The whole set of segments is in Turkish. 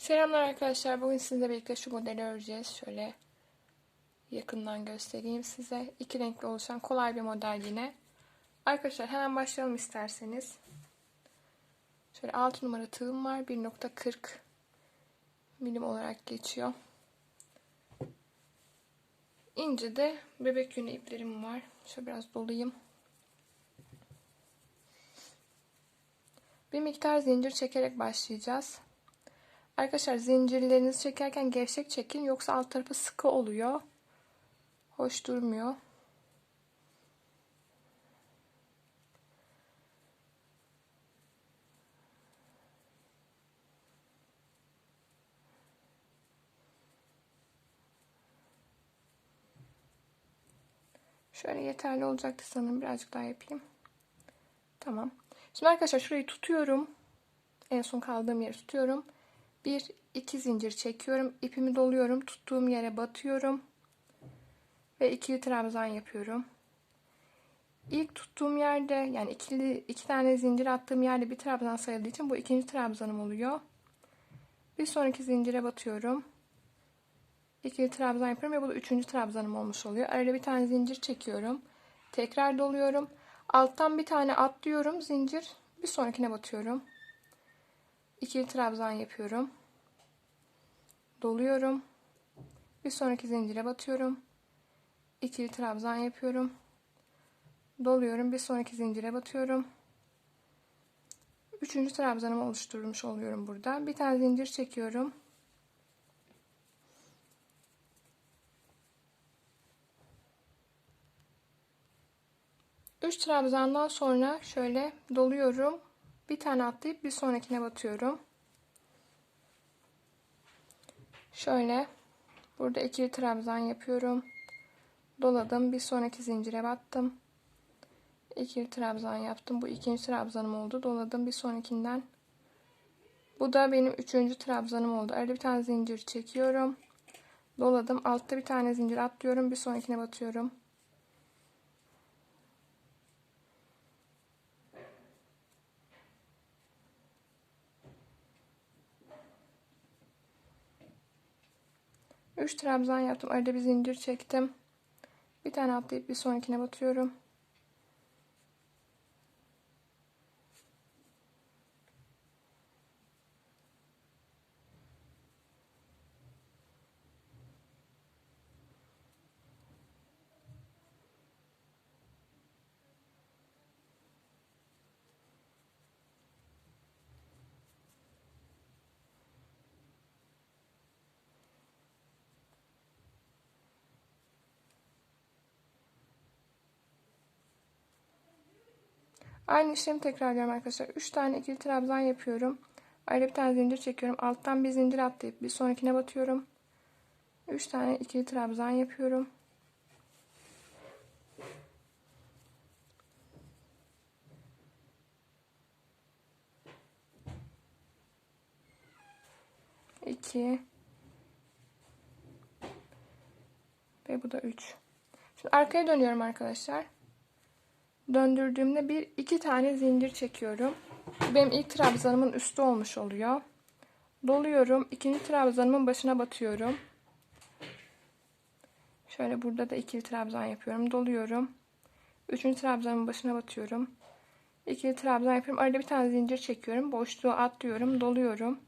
Selamlar arkadaşlar. Bugün sizinle birlikte şu modeli öreceğiz. Şöyle yakından göstereyim size. İki renkli oluşan kolay bir model yine. Arkadaşlar hemen başlayalım isterseniz. Şöyle 6 numara tığım var. 1.40 milim olarak geçiyor. İnce de bebek yünü iplerim var. Şöyle biraz dolayayım. Bir miktar zincir çekerek başlayacağız. Arkadaşlar zincirlerinizi çekerken gevşek çekin yoksa alt tarafı sıkı oluyor. Hoş durmuyor. Şöyle yeterli olacaktı sanırım. Birazcık daha yapayım. Tamam. Şimdi arkadaşlar şurayı tutuyorum. En son kaldığım yeri tutuyorum. Bir iki zincir çekiyorum. ipimi doluyorum. Tuttuğum yere batıyorum. Ve ikili trabzan yapıyorum. İlk tuttuğum yerde yani ikili iki tane zincir attığım yerde bir trabzan sayıldığı için bu ikinci trabzanım oluyor. Bir sonraki zincire batıyorum. İkili trabzan yapıyorum ve bu da üçüncü trabzanım olmuş oluyor. Arada bir tane zincir çekiyorum. Tekrar doluyorum. Alttan bir tane atlıyorum zincir. Bir sonrakine batıyorum. İkili trabzan yapıyorum. Doluyorum. Bir sonraki zincire batıyorum. İkili trabzan yapıyorum. Doluyorum. Bir sonraki zincire batıyorum. Üçüncü trabzanımı oluşturmuş oluyorum burada. Bir tane zincir çekiyorum. Üç trabzandan sonra şöyle doluyorum. Bir tane atlayıp bir sonrakine batıyorum. Şöyle burada ikili trabzan yapıyorum. Doladım. Bir sonraki zincire battım. İkili trabzan yaptım. Bu ikinci trabzanım oldu. Doladım bir sonrakinden. Bu da benim üçüncü trabzanım oldu. Arada bir tane zincir çekiyorum. Doladım. Altta bir tane zincir atlıyorum. Bir sonrakine batıyorum. Üç trabzan yaptım. Arada bir zincir çektim. Bir tane atlayıp bir sonrakine batıyorum. Aynı işlemi tekrarlıyorum arkadaşlar. 3 tane ikili trabzan yapıyorum. Ayrı bir tane zincir çekiyorum. Alttan bir zincir atlayıp bir sonrakine batıyorum. 3 tane ikili trabzan yapıyorum. İki ve bu da üç. Şimdi arkaya dönüyorum arkadaşlar döndürdüğümde bir iki tane zincir çekiyorum. Benim ilk trabzanımın üstü olmuş oluyor. Doluyorum. ikinci trabzanımın başına batıyorum. Şöyle burada da ikili trabzan yapıyorum. Doluyorum. Üçüncü trabzanımın başına batıyorum. İkili trabzan yapıyorum. Arada bir tane zincir çekiyorum. Boşluğu atlıyorum. Doluyorum.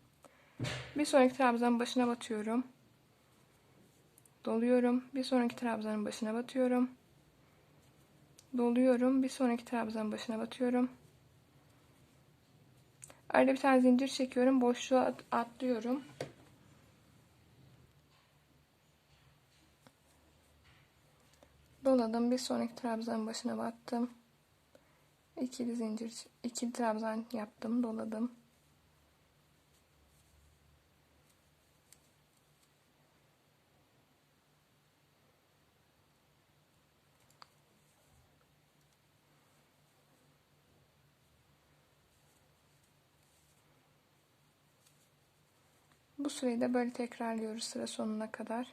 Bir sonraki trabzanın başına batıyorum. Doluyorum. Bir sonraki trabzanın başına batıyorum doluyorum. Bir sonraki trabzan başına batıyorum. Arada bir tane zincir çekiyorum. Boşluğa atlıyorum. Doladım. Bir sonraki trabzanın başına battım. İkili zincir, ikili trabzan yaptım. Doladım. Bu süreyi de böyle tekrarlıyoruz sıra sonuna kadar.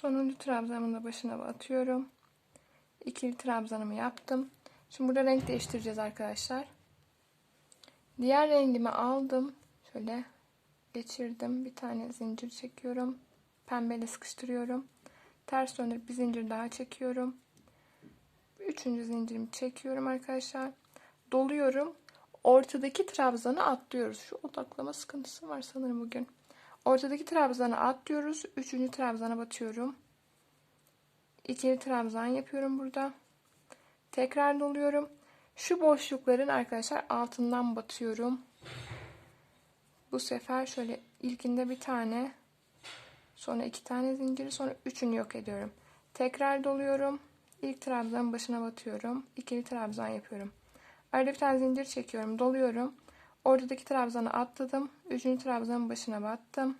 Sonuncu trabzanımın da başına batıyorum. İkili trabzanımı yaptım. Şimdi burada renk değiştireceğiz arkadaşlar. Diğer rengimi aldım. Şöyle geçirdim. Bir tane zincir çekiyorum. Pembeyle sıkıştırıyorum. Ters dönüp bir zincir daha çekiyorum. Üçüncü zincirimi çekiyorum arkadaşlar. Doluyorum. Ortadaki trabzanı atlıyoruz. Şu odaklama sıkıntısı var sanırım bugün. Ortadaki trabzanı atlıyoruz. Üçüncü trabzana batıyorum. İkili trabzan yapıyorum burada. Tekrar doluyorum. Şu boşlukların arkadaşlar altından batıyorum. Bu sefer şöyle ilkinde bir tane sonra iki tane zinciri sonra üçünü yok ediyorum. Tekrar doluyorum. İlk trabzanın başına batıyorum. İkili trabzan yapıyorum. Arada bir tane zincir çekiyorum. Doluyorum. Ortadaki trabzanı atladım. Üçüncü trabzanın başına battım.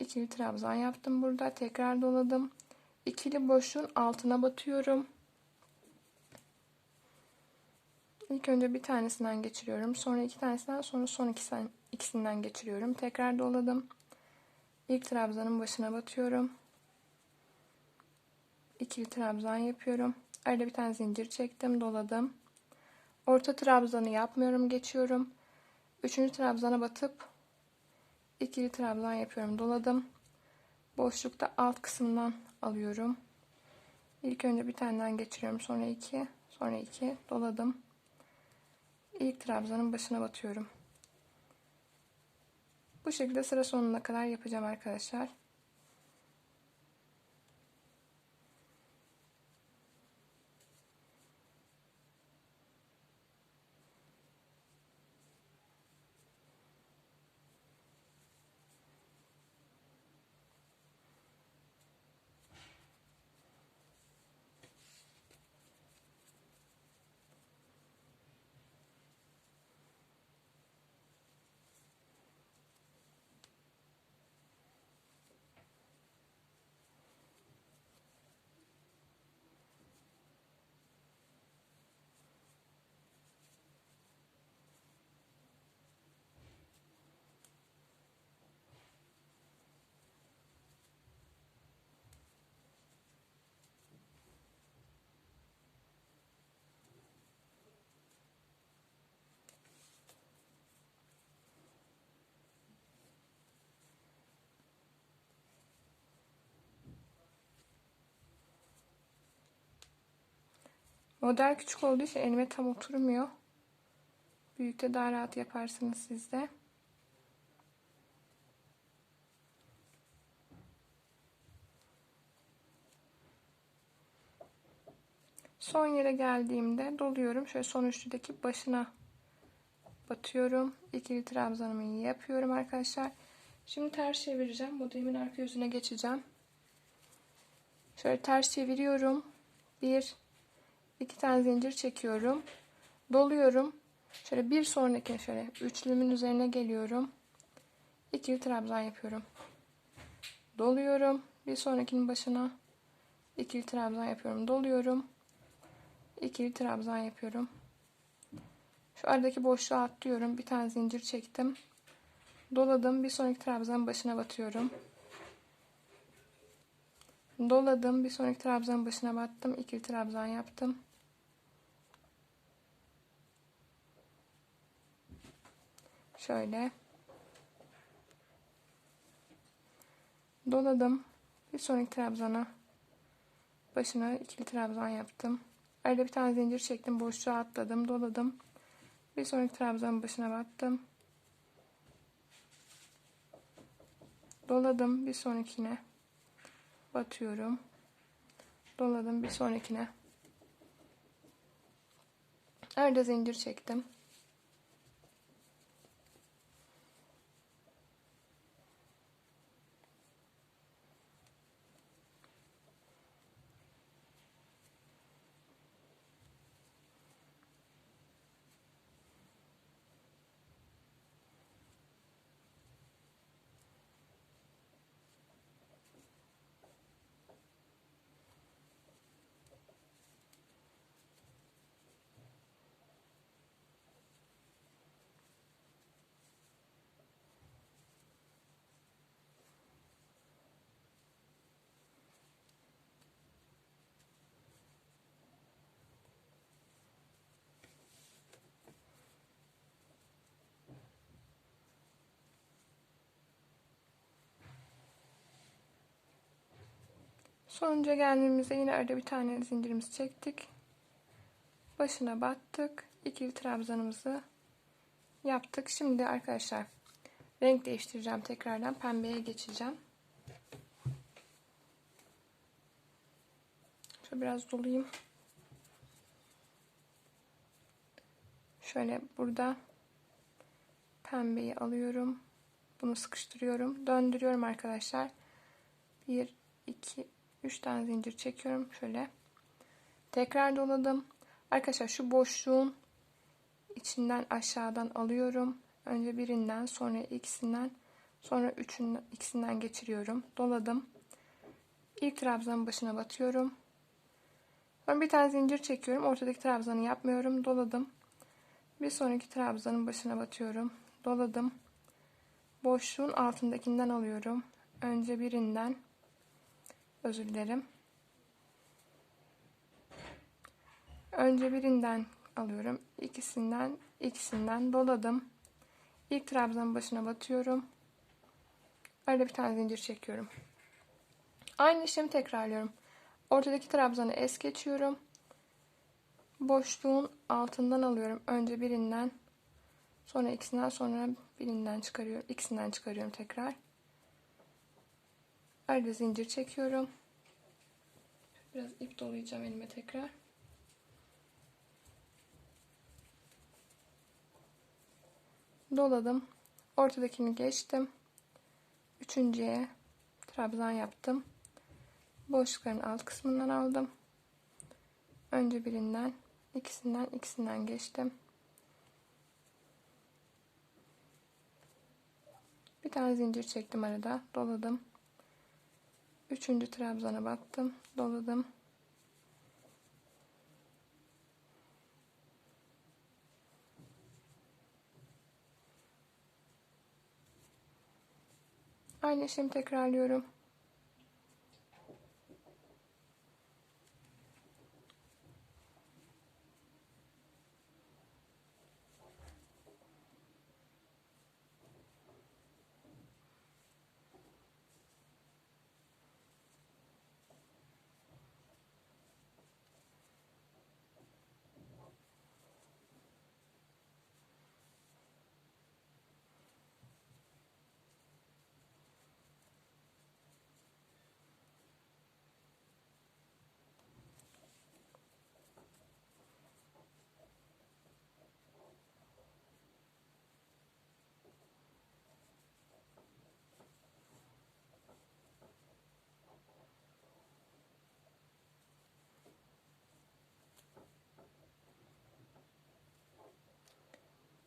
İkili trabzan yaptım burada. Tekrar doladım. İkili boşluğun altına batıyorum. İlk önce bir tanesinden geçiriyorum. Sonra iki tanesinden sonra son ikisinden geçiriyorum. Tekrar doladım. İlk trabzanın başına batıyorum. İkili trabzan yapıyorum. Arada bir tane zincir çektim, doladım. Orta trabzanı yapmıyorum, geçiyorum. Üçüncü trabzana batıp ikili trabzan yapıyorum, doladım. Boşlukta alt kısımdan alıyorum. İlk önce bir taneden geçiriyorum, sonra iki, sonra iki, doladım. İlk trabzanın başına batıyorum. Bu şekilde sıra sonuna kadar yapacağım arkadaşlar. Model küçük olduğu için elime tam oturmuyor. Büyükte daha rahat yaparsınız siz de. Son yere geldiğimde doluyorum. Şöyle son üçlüdeki başına batıyorum. İkili trabzanımı yapıyorum arkadaşlar. Şimdi ters çevireceğim. Modelimin arka yüzüne geçeceğim. Şöyle ters çeviriyorum. Bir, iki tane zincir çekiyorum. Doluyorum. Şöyle bir sonraki şöyle üçlümün üzerine geliyorum. İkili trabzan yapıyorum. Doluyorum. Bir sonrakinin başına ikili trabzan yapıyorum. Doluyorum. İkili trabzan yapıyorum. Şu aradaki boşluğa atlıyorum. Bir tane zincir çektim. Doladım. Bir sonraki trabzanın başına batıyorum. Doladım. Bir sonraki trabzanın başına battım. İkili trabzan yaptım. Şöyle. Doladım. Bir sonraki trabzana başına ikili trabzan yaptım. Arada bir tane zincir çektim. Boşluğa atladım. Doladım. Bir sonraki trabzanın başına battım. Doladım. Bir sonrakine batıyorum. Doladım. Bir sonrakine. Arada zincir çektim. Sonuncuya geldiğimizde yine arada bir tane zincirimizi çektik. Başına battık. İkili trabzanımızı yaptık. Şimdi arkadaşlar renk değiştireceğim. Tekrardan pembeye geçeceğim. Şöyle biraz dolayayım. Şöyle burada pembeyi alıyorum. Bunu sıkıştırıyorum. Döndürüyorum arkadaşlar. 1, 2, 3 tane zincir çekiyorum. Şöyle. Tekrar doladım. Arkadaşlar şu boşluğun içinden aşağıdan alıyorum. Önce birinden sonra ikisinden sonra üçünden ikisinden geçiriyorum. Doladım. İlk trabzanın başına batıyorum. Sonra bir tane zincir çekiyorum. Ortadaki trabzanı yapmıyorum. Doladım. Bir sonraki trabzanın başına batıyorum. Doladım. Boşluğun altındakinden alıyorum. Önce birinden özür dilerim. Önce birinden alıyorum. İkisinden ikisinden doladım. İlk trabzanın başına batıyorum. Öyle bir tane zincir çekiyorum. Aynı işlemi tekrarlıyorum. Ortadaki trabzanı es geçiyorum. Boşluğun altından alıyorum. Önce birinden sonra ikisinden sonra birinden çıkarıyorum. İkisinden çıkarıyorum tekrar. Arada zincir çekiyorum. Biraz ip dolayacağım elime tekrar. Doladım. Ortadakini geçtim. Üçüncüye trabzan yaptım. Boşlukların alt kısmından aldım. Önce birinden, ikisinden, ikisinden geçtim. Bir tane zincir çektim arada, doladım. Üçüncü trabzana battım, doladım. Aynı işlemi tekrarlıyorum.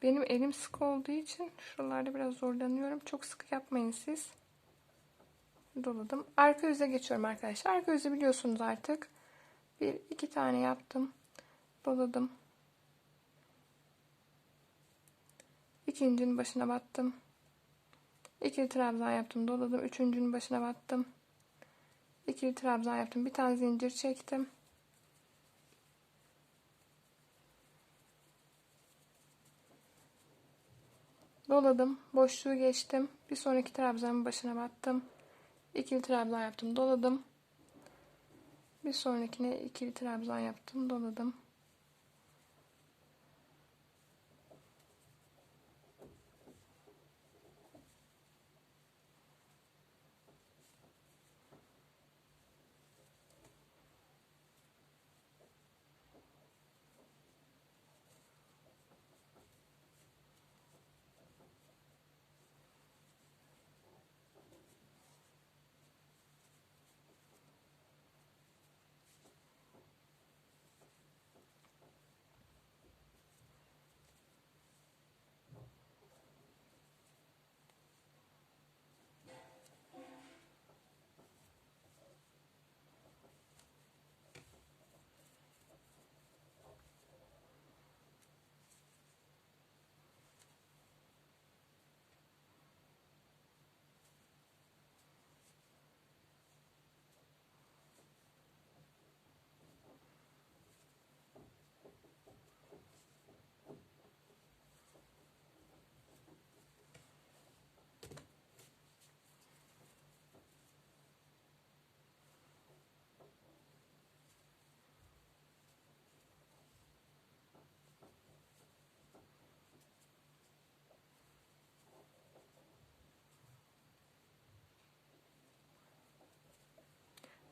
Benim elim sık olduğu için şuralarda biraz zorlanıyorum. Çok sıkı yapmayın siz. Doladım. Arka yüze geçiyorum arkadaşlar. Arka yüzü biliyorsunuz artık. Bir iki tane yaptım. Doladım. İkincinin başına battım. İkili trabzan yaptım. Doladım. Üçüncünün başına battım. İkili trabzan yaptım. Bir tane zincir çektim. Doladım. Boşluğu geçtim. Bir sonraki trabzanın başına battım. İkili trabzan yaptım. Doladım. Bir sonrakine ikili trabzan yaptım. Doladım.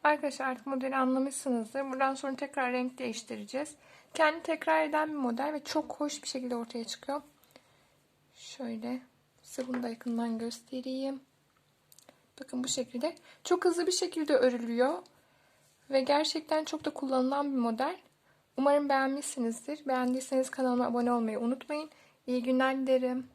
Arkadaşlar artık modeli anlamışsınızdır. Buradan sonra tekrar renk değiştireceğiz. Kendi tekrar eden bir model ve çok hoş bir şekilde ortaya çıkıyor. Şöyle size bunu da yakından göstereyim. Bakın bu şekilde. Çok hızlı bir şekilde örülüyor. Ve gerçekten çok da kullanılan bir model. Umarım beğenmişsinizdir. Beğendiyseniz kanalıma abone olmayı unutmayın. İyi günler dilerim.